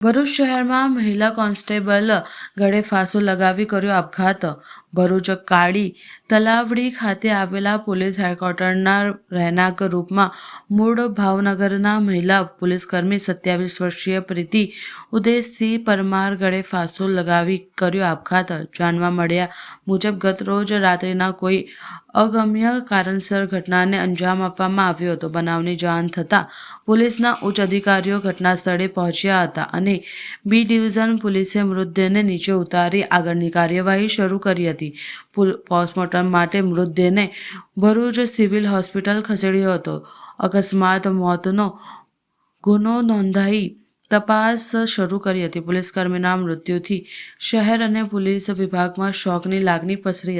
ભરૂચ શહેરમાં મહિલા કોન્સ્ટેબલ ગળે ફાંસો લગાવી કર્યો આપઘાત. ભરૂચ કાળી તલાવડી ખાતે આવેલા પોલીસ હેડક્વાર્ટરના રહેણાંક રૂપમાં મૂળ ભાવનગરના મહિલા પોલીસકર્મી સત્યાવીસ વર્ષીય પ્રીતિ ઉદયસિંહ પરમાર ગળે ફાંસો લગાવી કર્યો આપઘાત. જાણવા મળ્યા મુજબ, ગતરોજ રાત્રિના કોઈ અગમ્ય કારણસર ઘટનાને અંજામ આપવામાં આવ્યો હતો. બનાવની જાણ થતાં પોલીસના ઉચ્ચ અધિકારીઓ ઘટના સ્થળે પહોંચ્યા હતા અને બી ડિવિઝન પોલીસે મૃતદેહને નીચે ઉતારી આગળની કાર્યવાહી શરૂ કરી હતી. પોસ્ટમોર્ટમ માટે મૃતદેહને ભરૂચ સિવિલ હોસ્પિટલ ખસેડ્યો હતો. અકસ્માત મોતનો ગુનો નોંધાઈ તપાસ શરૂ કરી હતી. પોલીસકર્મીના મૃત્યુથી શહેર અને પોલીસ વિભાગમાં શોકની લાગણી પસરી હતી.